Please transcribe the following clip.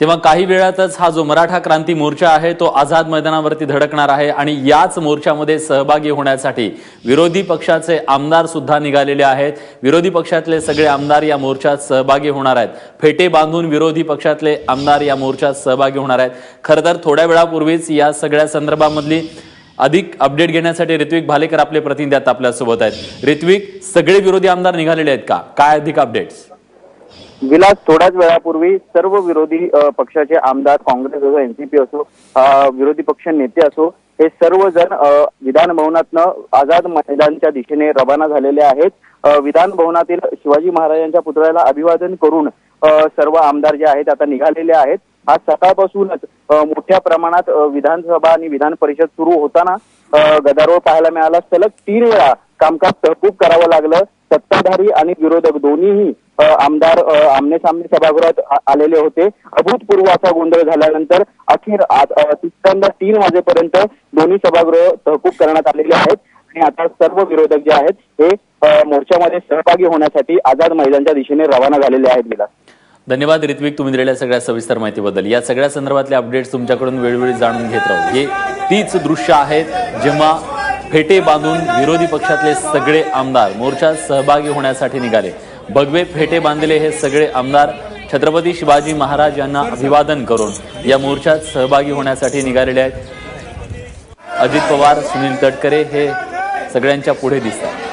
तेव्हा काही वेळातच हा जो मराठा क्रांती मोर्चा आहे तो आझाद मैदानावरती धडकणार आहे आणि याच मोर्चामध्ये सहभागी होण्यासाठी विरोधी पक्षाचे आमदार सुद्धा निघालेले आहेत. विरोधी पक्षातले सगळे आमदार या मोर्चात सहभागी होणार आहेत. फेटे बांधून विरोधी पक्षातले आमदार या मोर्चात सहभागी होणार आहेत. खरं तर थोड्या वेळापूर्वीच या सगळ्या संदर्भामधली अधिक अपडेट घेण्यासाठी ऋत्विक भालेकर आपले प्रतिनिधी आता आपल्यासोबत आहेत. ऋत्विक सगळे विरोधी आमदार निघालेले आहेत का? काय अधिक अपडेट्स विलास थोड्याच वेळापूर्वी सर्व विरोधी पक्षाचे आमदार काँग्रेस असो एनसीपी असो विरोधी पक्ष नेते असो हे सर्वजण विधानभवनातनं विधान आझाद मैदानच्या दिशेने रवाना झालेले आहेत. विधान भवनातील शिवाजी महाराजांच्या पुतळ्याला अभिवादन करून सर्व आमदार जे आहेत आता निघालेले आहेत. आज सकाळपासूनच मोठ्या प्रमाणात विधानसभा आणि विधान परिषद सुरू होताना गदारोळ पाहायला मिळाला. सलग तीन वेळा कामकाज तहकूब करावं लागलं. सत्ताधारी आणि विरोधक दोन्हीही आमदार आमने सामने सभागृहात आलेले होते. अभूतपूर्व असा गोंधळ झाल्यानंतर अखेर आज तिसऱ्यांदा तीन वाजेपर्यंत दोन्ही सभागृह तहकूब करण्यात आलेले आहेत. आणि आता सर्व विरोधक जे आहेत हे मोर्चामध्ये सहभागी होण्यासाठी आझाद मैदानच्या दिशेने रवाना झालेले आहेत विलास. धन्यवाद ऋत्विक. तुम्ही दिलेल्या सगळ्या सविस्तर माहितीबद्दल. या सगळ्या संदर्भातले अपडेट्स तुमच्याकडून वेळोवेळी जाणून घेत राहू. हे तीच दृश्य आहेत जेव्हा फेटे बांधून विरोधी पक्षातले सगळे आमदार मोर्चात सहभागी होण्यासाठी निघाले. भगवे फेटे बांधलेले हे सगळे आमदार छत्रपती शिवाजी महाराज यांना अभिवादन करून या मोर्चात सहभागी होण्यासाठी निघालेले आहेत. अजित पवार सुनील तटकरे हे सगळ्यांच्या पुढे दिसतात.